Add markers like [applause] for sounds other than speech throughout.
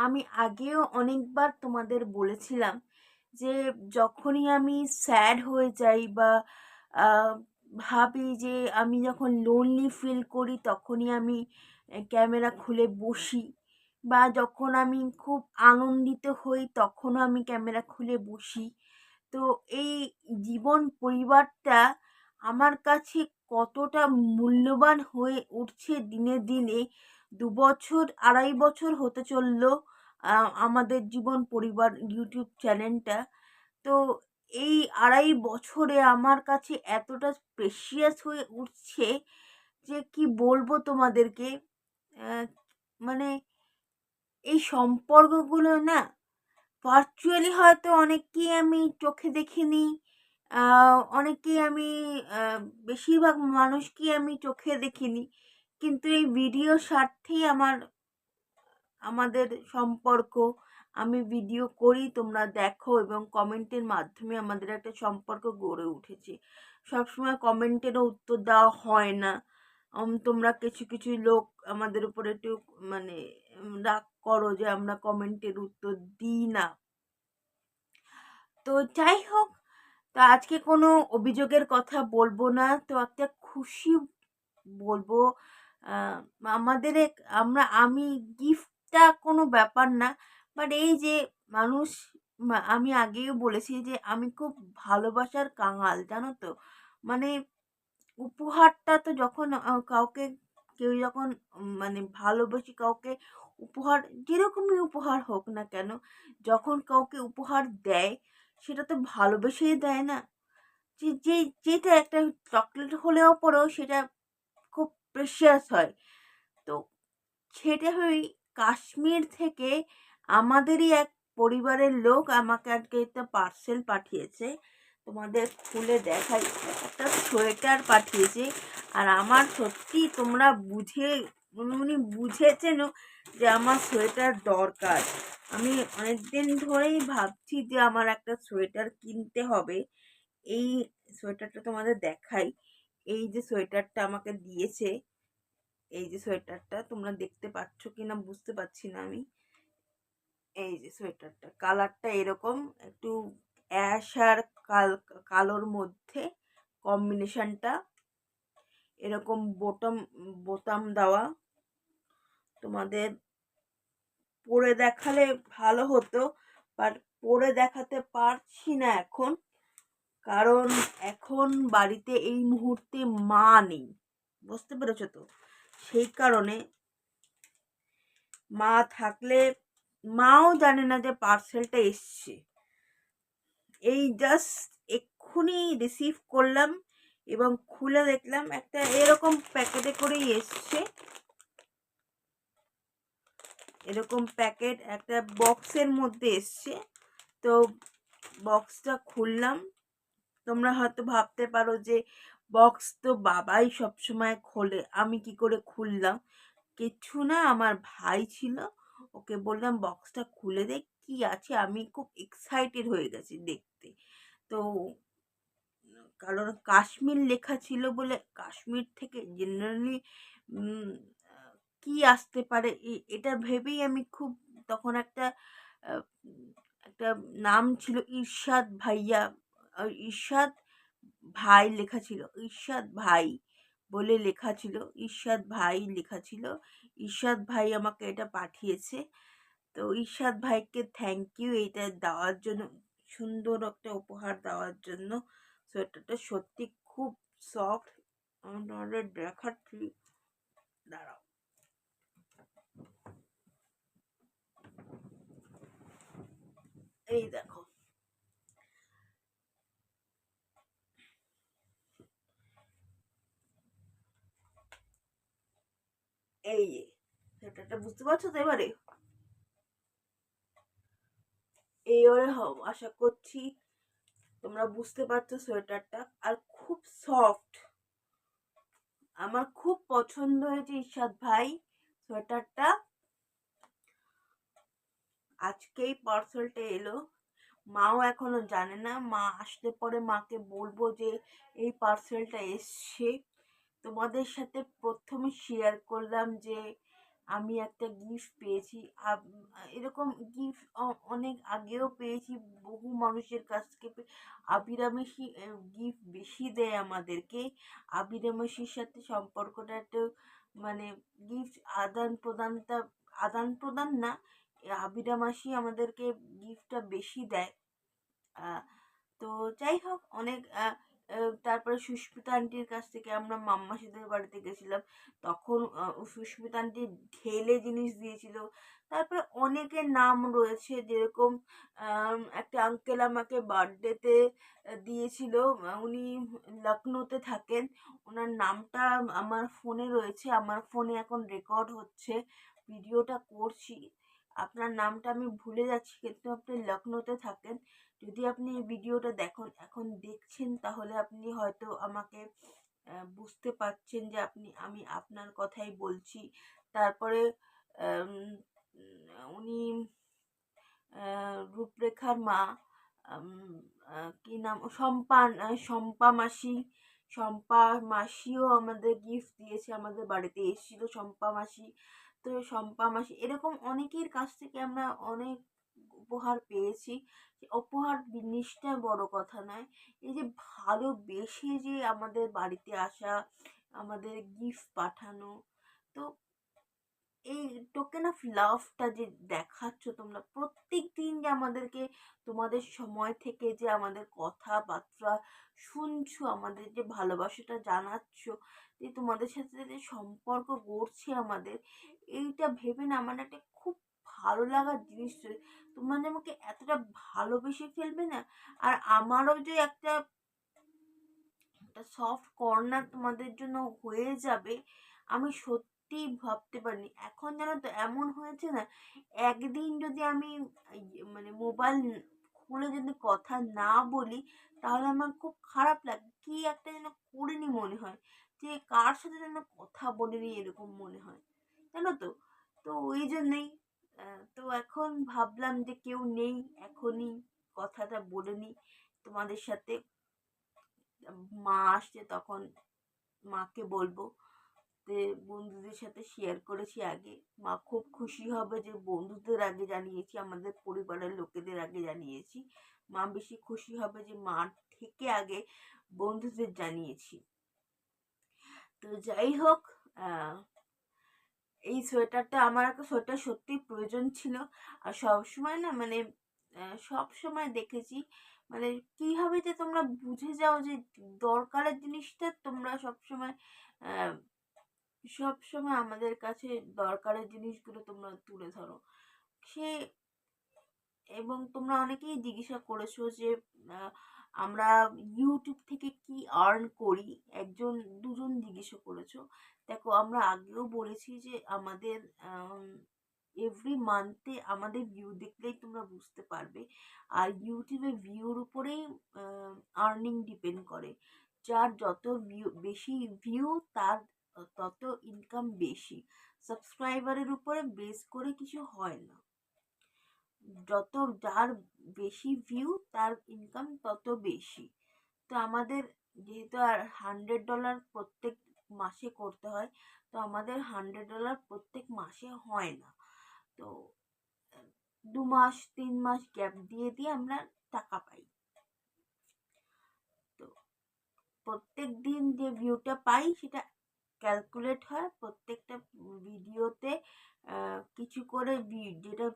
আমি আগেও অনেকবার তোমাদের বলেছিলাম যে যখনই আমি স্যাড হয়ে যাই বা ভাবি যে আমি যখন লোনলি ফিল করি তখনই আমি ক্যামেরা খুলে বসি বা যখন আমি খুব আনন্দিত হই তখনও আমি ক্যামেরা খুলে বসি। তো এই জীবন পরিবারটা আমার কাছে কতটা মূল্যবান হয়ে উঠছে দিনে দিনে দু বছর, আড়াই বছর হতে চলল আমাদের জীবন পরিবার ইউটিউব চ্যানেলটা। তো এই আড়াই বছরে আমার কাছে এতটা প্রেশিয়াস হয়ে উঠছে যে কি বলব তোমাদেরকে মানে এই সম্পর্কগুলো না ভার্চুয়ালি হয়তো অনেককেই আমি চোখে দেখিনি অনেককেই আমি বেশিরভাগ মানুষকেই আমি চোখে দেখিনি। কিন্তু এই ভিডিও স্বার্থেই আমার, আমাদের সম্পর্ক। আমি ভিডিও করি, তোমরা দেখো এবং কমেন্টের মাধ্যমে আমাদের একটা সম্পর্ক গড়ে উঠেছে। সবসময় কমেন্টেরও উত্তর দেওয়া হয় না। তোমরা কিছু কিছু লোক আমাদের উপর একটু মানে রাগ করো যে আমরা কমেন্টের উত্তর দিই না। তো যাই হোক, তো আজকে কোনো অভিযোগের কথা বলব না। তো একটা খুশি বলব। আমাদের এক, আমরা, আমি গিফটটা কোনো ব্যাপার না। বাট এই যে মানুষ আমি আগেও বলেছি যে আমি খুব ভালোবাসার কাঙাল, জানো তো? মানে উপহারটা তো যখন কাউকে, কেউ যখন মানে ভালোবাসি, কাউকে উপহার, যেরকমই উপহার হোক না কেন, যখন কাউকে উপহার দেয়, সেটা তো ভালোবেসেই দেয় না। যে, যেটা একটা চকলেট হলেও পরেও সেটা প্রেশিয়াস হয়। তো সেটা ওই কাশ্মীর থেকে আমাদেরই এক পরিবারের লোক আমাকে আজকে একটা পার্সেল পাঠিয়েছে। তোমাদের খুলে দেখাই। একটা সোয়েটার পাঠিয়েছে। আর আমার সত্যি তোমরা বুঝে, উনি বুঝেছেন যে আমার সোয়েটার দরকার। আমি অনেক দিন ধরেই ভাবছি যে আমার একটা সোয়েটার কিনতে হবে। এই সোয়েটারটা তোমাদের দেখাই। এই যে সোয়েটারটা আমাকে দিয়েছে, এই যে সোয়েটারটা তোমরা দেখতে পাচ্ছ কিনা বুঝতে পারছি না আমি। এই যে সোয়েটারটা, কালারটা এরকম, একটু অ্যাশ আর কাল, কালোর মধ্যে কম্বিনেশনটা। এরকম বোতাম বোতাম দেওয়া। তোমাদের পরে দেখালে ভালো হতো, বাট পরে দেখাতে পারছি না এখন। কারণ এখন বাড়িতে এই মুহূর্তে মা নেই। বুঝতে পেরেছ তো? সেই কারণে মা থাকলে, মাও জানে না যে পার্সেলটা এসছে। এই জাস্ট এক্ষুনি রিসিভ করলাম এবং খুলে দেখলাম একটা এরকম প্যাকেটে করেই এসছে। এরকম প্যাকেট একটা বক্সের মধ্যে এসছে। তো বক্সটা খুললাম। তোমরা হয়তো ভাবতে পারো যে বক্স তো বাবাই সবসময় খোলে। আমি কি করে খুললাম? কিছু না, আমার ভাই ছিল। ওকে বললাম বক্সটা খুলে দেখ কি আছে? আমি খুব এক্সাইটেড হয়ে গেছি দেখতে। তো কারণ কাশ্মীর লেখা ছিল বলে কাশ্মীর থেকে জেনারেলি কি আসতে পারে এটা ভেবেই আমি খুব তখন একটা একটা নাম ছিল ইরশাদ ভাইয়া। ইরশাদ ভাই লেখা ছিল ইরশাদ ভাই বলে লেখা ছিল ইরশাদ ভাই লেখা ছিল। ইরশাদ ভাই আমাকে এটা পাঠিয়েছে। তো ইরশাদ ভাইকে থ্যাংক ইউ এইটা দেওয়ার জন্য, সুন্দর একটা উপহার দেওয়ার জন্য। সোয়েটারটা সত্যি খুব সফট আমি তোমাদের দেখাচ্ছি দাঁড়াও। এই দেখো। এই যে সোয়েটারটা বুঝতে পারছ তো এবারে? এইবারে হব আশা করছি তোমরা বুঝতে পারছ সোয়েটারটা। আর খুব সফট। আমার খুব পছন্দ হয়েছে ইরশাদ ভাই সোয়েটারটা। আজকেই পার্সেলটা এলো। মাও এখনও জানে না, মা আসলে পরে মাকে বলব যে এই পার্সেলটা এসছে। তোমাদের সাথে প্রথমে শেয়ার করলাম যে আমি একটা গিফট পেয়েছি। এরকম গিফট অনেক আগেও পেয়েছি। বহু মানুষের কাছ থেকে আবিরামেশি গিফট বেশি দেয় আমাদেরকে। আবিরামেশির সাথে সম্পর্কটা একটু মানে গিফট আদান প্রদানটা, আদান প্রদান না আবিরা মাসি আমাদেরকে গিফটটা বেশি দেয়। তো যাই হোক, অনেক তারপরে সুস্মিতা আন্টির কাছ থেকে আমরা মাম্মাসিদের বাড়িতে গেছিলাম। তখন সুস্মিতা আন্টি ঢেলে জিনিস দিয়েছিল। তারপরে অনেকের নাম রয়েছে যেরকম একটা আঙ্কেল আমাকে বার্থডেতে দিয়েছিল। উনি লখনৌতে থাকেন। ওনার নামটা আমার ফোনে রয়েছে। আমার ফোনে এখন রেকর্ড হচ্ছে। ভিডিওটা করছি। আপনার নামটা আমি ভুলে যাচ্ছি, কিন্তু আপনি লখনৌতে থাকেন। যদি আপনি এই ভিডিওটা দেখুন এখন দেখছেন তাহলে আপনি হয়তো আমাকে বুঝতে পারছেন যে আপনি, আমি আপনার কথাই বলছি। তারপরে উনি রূপরেখার মা কি নাম, শম্পা শম্পা মাসি, শম্পা মাসিও আমাদের গিফট দিয়েছে আমাদের বাড়িতে। এসেছিল শম্পা মাসি। তো শম্পা মাসি, এরকম অনেকের কাছ থেকে আমরা অনেক উপহার পেয়েছি। উপহার জিনিসটা বড় কথা নয়। এই যে ভালোবেসে যে আমাদের বাড়িতে আসা, আমাদের গিফট পাঠানো, তো এই টোকেন অফ লাভটা যে দেখাচ্ছ তোমরা প্রত্যেক দিন যে আমাদেরকে তোমাদের সময় থেকে যে আমাদের কথাবার্তা শুনছো, আমাদের যে ভালোবাসাটা জানাচ্ছ, যে তোমাদের সাথে যে সম্পর্ক গড়ছে আমাদের, এইটা ভেবে না আমার একটা খুব ভালো লাগার জিনিস তোমরা যে আমাকে এতটা ভালোবেসে ফেলবে না? আর আমারও যে একটা একটা সফট কর্নার তোমাদের জন্য হয়ে যাবে, আমি সত্যিই ভাবতে পারিনি। এখন জানো তো, এমন হয়েছে না, একদিন যদি আমি মানে মোবাইল খুলে যদি কথা না বলি, তাহলে আমার খুব খারাপ লাগে। কি একটা যেন করিনি মনে হয়, যে কার সাথে যেন কথা বলিনি এরকম মনে হয়। জানো তো? তো ওই জন্যই তো এখন ভাবলাম যে কেউ নেই, এখনই কথাটা বলে নিই তোমাদের সাথে। মা আসছে তখন মাকে বলব যে, বন্ধুদের সাথে শেয়ার করেছি আগে। মা খুব খুশি হবে যে, বন্ধুদের আগে জানিয়েছি, আমাদের পরিবারের লোকেদের আগে জানিয়েছি। মা বেশি খুশি হবে যে, মা থেকে আগে বন্ধুদের জানিয়েছি। তো যাই হোক এই সোয়েটারটা, আমার একটা সোয়েটার সত্যি প্রয়োজন ছিল। আর সবসময় না মানে সব সময় দেখেছি মানে কীভাবে যে তোমরা বুঝে যাও যে দরকারের জিনিসটা তোমরা সবসময় সবসময় আমাদের কাছে দরকারের জিনিসগুলো তোমরা তুলে ধরো। সে এবং তোমরা অনেকেই জিজ্ঞাসা করেছ যে আমরা ইউটিউব থেকে কি আর্ন করি? একজন, দুজন জিজ্ঞাসা করেছ। দেখো, আমরা আগেও বলেছি যে আমাদের এভরি মান্থে আমাদের ভিউ দেখলেই তোমরা বুঝতে পারবে। আর ইউটিউবে ভিউর উপরেই আর্নিং ডিপেন্ড করে। যার যত ভিউ বেশি ভিউ তার তত ইনকাম বেশি। সাবস্ক্রাইবারের উপরে বেস করে কিছু হয় না। যত যার বেশি ভিউ তার ইনকাম তত বেশি। তো আমাদের যেহেতু আর হান্ড্রেড ডলার প্রত্যেক মাসে করতে হয়, তো আমাদের হান্ড্রেড ডলার প্রত্যেক মাসে হয় না। তো দু মাস, তিন মাস গ্যাপ দিয়ে দিয়ে আমরা টাকা পাই। তো প্রত্যেক দিন যে ভিউটা পাই, সেটা ক্যালকুলেট হয় প্রত্যেকটা ভিডিওতে কিছু করে যেটা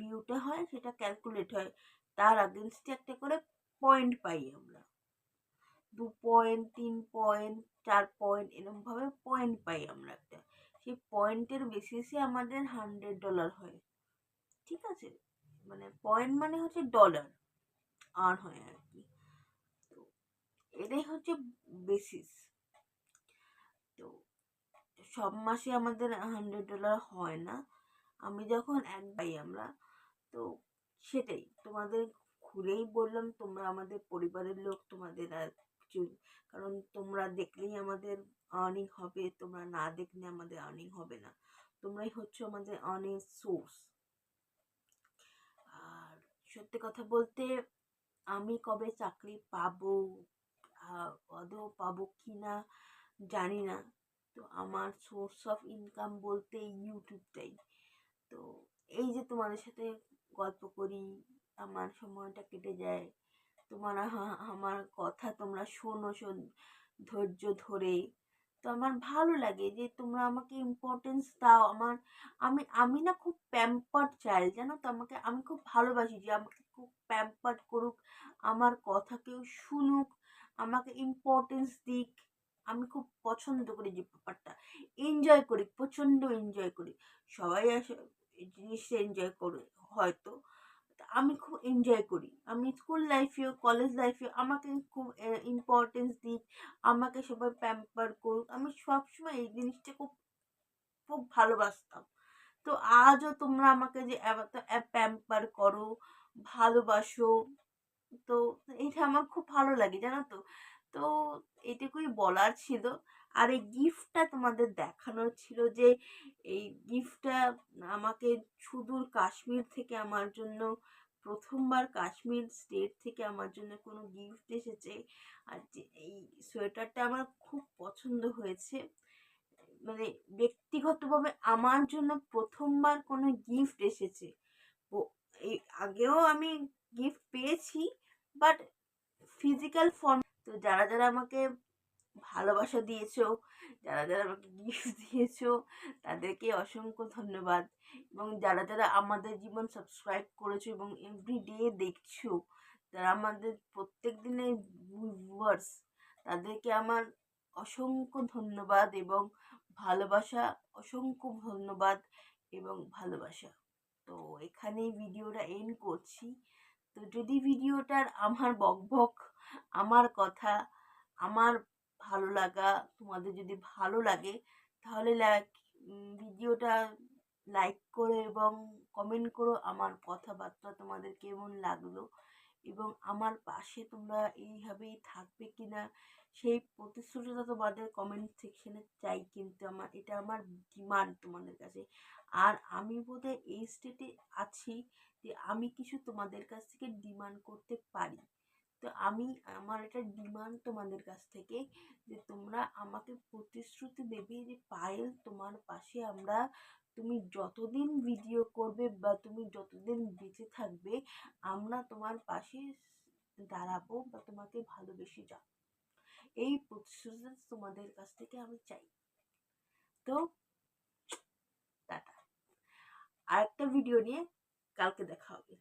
ভিউটা হয় সেটা ক্যালকুলেট হয়। তার আগেনস্টে একটা করে পয়েন্ট পাই আমরা। দু পয়েন্ট তিন পয়েন্ট চার পয়েন্ট এরকমভাবে পয়েন্ট পাই আমরা একটা। সেই পয়েন্টের বেসিসে আমাদের হান্ড্রেড ডলার হয়। ঠিক আছে? মানে পয়েন্ট মানে হচ্ছে ডলার আর হয় আর কি। তো এটাই হচ্ছে বেসিস তো সব মাসে আমাদের হান্ড্রেড ডলার হয় না। আমি যখন এক পাই আমরা, তো সেটাই, তোমাদের ঘুরেই বললাম, তোমরা আমাদের পরিবারের লোক, তোমাদের আর কারণ তোমরা দেখলেই আমাদের আর্নিং হবে, তোমরা না দেখলে আমাদের আর্নিং হবে না। তোমরাই হচ্ছে আমাদের আর্নিং সোর্স আর সত্যি কথা বলতে, আমি কবে চাকরি পাবো আদৌ পাবো কি না জানি না। তো আমার সোর্স অফ ইনকাম বলতে ইউটিউবটাই তো এই যে তোমাদের সাথে গল্প করি, আমার সময়টা কেটে যায়, তোমার আমার কথা তোমরা শোনো ধৈর্য ধরে। তো আমার ভালো লাগে যে তোমরা আমাকে ইম্পর্টেন্স দাও। আমার, আমি আমি না খুব প্যাম্পার্ড চাইল্ড জানো তো? আমাকে, আমি খুব ভালোবাসি যে আমাকে খুব প্যাম্পার্ড করুক, আমার কথা কেউ শুনুক, আমাকে ইম্পর্টেন্স দিক। আমি খুব পছন্দ করি যে ব্যাপারটা। এনজয় করি, প্রচণ্ড এনজয় করি। সবাই আসে জিনিসটা এনজয় করে, হয়তো। আমি খুব এনজয় করি। আমি স্কুল লাইফেও কলেজ লাইফেও আমাকে খুব ইম্পর্টেন্স দিক, আমাকে সবাই প্যাম্পার করুক। আমি সবসময় এই জিনিসটা খুব খুব ভালোবাসতাম। তো আজও তোমরা আমাকে যে প্যাম্পার করো, ভালোবাসো, তো এটা আমার খুব ভালো লাগে, জানো তো? তো এটুকুই বলার ছিল। আর এই গিফটটা তোমাদের দেখানোর ছিল যে, এই গিফটটা আমাকে সুদূর কাশ্মীর থেকে আমার জন্য, প্রথমবার কাশ্মীর স্টেট থেকে আমার জন্য কোনো গিফট এসেছে। আর এই সোয়েটারটা আমার খুব পছন্দ হয়েছে। মানে ব্যক্তিগতভাবে আমার জন্য প্রথমবার কোনো গিফট এসেছে। এই আগেও আমি গিফট পেয়েছি, বাট ফিজিক্যাল ফর্ম তো যারা যারা আমাকে ভালোবাসা দিয়েছ, যারা যারা আমাকে গিফট [laughs] দিয়েছ, তাদেরকে অসংখ্য ধন্যবাদ। এবং যারা যারা আমাদের জীবন সাবস্ক্রাইব করেছ এবং এভরিডে দেখছ, যারা আমাদের প্রত্যেক দিনের ভিউয়ার্স তাদেরকে আমার অসংখ্য ধন্যবাদ এবং ভালোবাসা, অসংখ্য ধন্যবাদ এবং ভালোবাসা। তো এখানেই ভিডিওটা এন্ড করছি। তো যদি ভিডিওটার আমার বকবক আমার কথা, আমার ভালো লাগা, তোমাদের যদি ভালো লাগে, তাহলে ভিডিওটা লাইক করো এবং কমেন্ট করো আমার কথাবার্তা তোমাদের কেমন লাগল এবং আমার পাশে তোমরা এইভাবেই থাকবে কি না সেই প্রতিশ্রুতিটা তোমাদের কমেন্ট সেকশনে চাই কিন্তু আমার, এটা আমার ডিমান্ড তোমাদের কাছে। আর আমি বোধহয় এই স্টেটে আছি যে আমি কিছু তোমাদের কাছ থেকে ডিমান্ড করতে পারি। তো আমি, আমার এটা ডিমান্ড তোমাদের কাছ থেকে যে তোমরা আমাকে প্রতিশ্রুতি দেবে যে পায়েল তোমার পাশে আমরা তুমি যতদিন ভিডিও করবে বা তুমি যতদিন বেঁচে থাকবে, আমরা তোমার পাশে দাঁড়াবো বা তোমাকে ভালোবেসে যাব। এই প্রতিশ্রুতি তোমাদের কাছ থেকে আমি চাই। তো টাটা। আরেকটা ভিডিও নিয়ে কালকে দেখা হবে।